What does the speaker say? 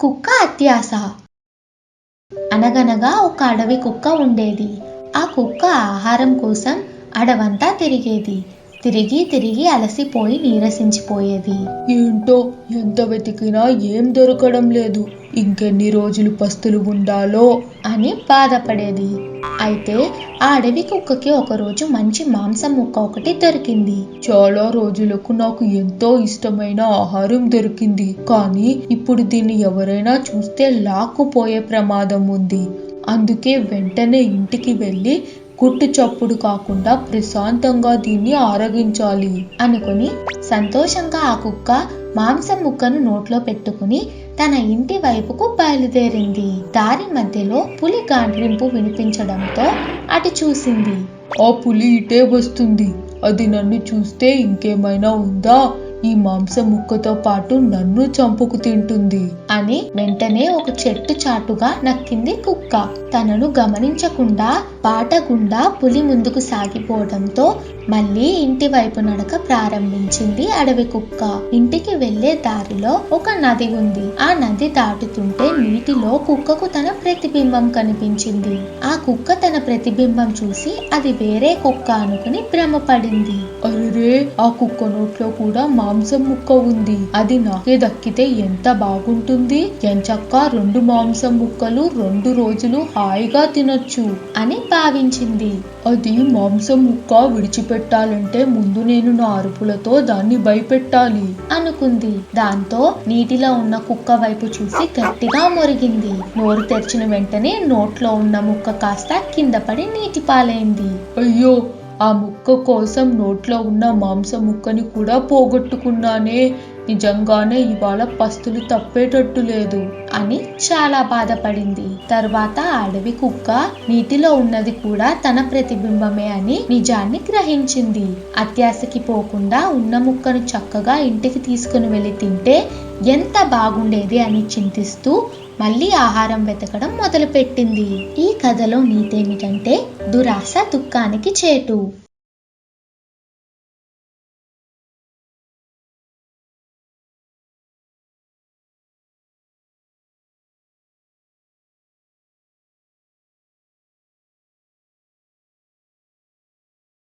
కుక్క అత్యాస. అనగనగా ఒక అడవి కుక్క ఉండేది. ఆ కుక్క ఆహారం కోసం అడవంతా తిరిగేది. తిరిగి తిరిగి అలసిపోయి నీరసించిపోయేది. ఏంటో ఎంత వెతికినా ఏం దొరకడం లేదు. ఇంకెన్ని రోజులు పస్తులు ఉండాలో? అని బాధపడేది. అయితే ఆ అడవి కుక్కకి ఒకరోజు మంచి మాంసం ముక్క ఒకటి దొరికింది. చాలా రోజులకు నాకు ఎంతో ఇష్టమైన ఆహారం దొరికింది. కానీ ఇప్పుడు దీన్ని ఎవరైనా చూస్తే లాక్కుపోయే ప్రమాదం ఉంది. అందుకే వెంటనే ఇంటికి వెళ్ళి గుట్టు చప్పుడు కాకుండా ప్రశాంతంగా దీన్ని ఆరగించాలి అనుకుని సంతోషంగా ఆ కుక్క మాంసం ముక్కను నోట్లో పెట్టుకుని తన ఇంటి వైపుకు బయలుదేరింది. దారి మధ్యలో పులి గాండ్రింపు వినిపించడంతో అటు చూసింది. ఆ పులి ఇటే వస్తుంది. అది నన్ను చూస్తే ఇంకేమైనా ఉందా? ఈ మాంసం ముక్కతో పాటు నన్ను చంపుకు తింటుంది. అని వెంటనే ఒక చెట్టు చాటుగా నక్కింది కుక్క. తనను గమనించకుండా బాట గుండా పులి ముందుకు సాగిపోవడంతో మళ్ళీ ఇంటి వైపు నడక ప్రారంభించింది అడవి కుక్క. ఇంటికి వెళ్ళే దారిలో ఒక నది ఉంది. ఆ నది దాటుతుంటే నీటిలో కుక్కకు తన ప్రతిబింబం కనిపించింది. ఆ కుక్క తన ప్రతిబింబం చూసి అది వేరే కుక్క అనుకుని భ్రమపడింది. అరే ఆ కుక్క నోట్లో కూడా మాంసం ముక్క ఉంది. అది నాకే దక్కితే ఎంత బాగుంటుంది? ఎంచక్క రెండు మాంసం ముక్కలు రెండు రోజులు హాయిగా తినొచ్చు అని భావించింది. అది మాంసం ముక్క విడిచిపెట్టాలంటే ముందు నేను నా అరుపులతో దాన్ని భయపెట్టాలి. అనుకుంది. దాంతో నీటిలో ఉన్న కుక్క వైపు చూసి గట్టిగా మొరిగింది. నోరు తెరిచిన వెంటనే నోట్లో ఉన్న ముక్క కాస్త కింద పడి నీటి పాలైంది అయ్యో ఆ ముక్క కోసం నోట్లో ఉన్న మాంసం ముక్కని కూడా పోగొట్టుకున్నానే. నిజంగానే ఇవాళ పస్తులు తప్పేటట్టు లేదు అని చాలా బాధపడింది. తర్వాత అడవి కుక్క నీటిలో ఉన్నది కూడా తన ప్రతిబింబమే అని నిజాన్ని గ్రహించింది. అత్యాశకి పోకుండా ఉన్న ముక్కను చక్కగా ఇంటికి తీసుకుని వెళ్ళి తింటే ఎంత బాగుండేది అని చింతిస్తూ మళ్ళీ ఆహారం వెతకడం మొదలుపెట్టింది. ఈ కథలో నీతేమిటంటే దురాశ దుఃఖానికి చేటు.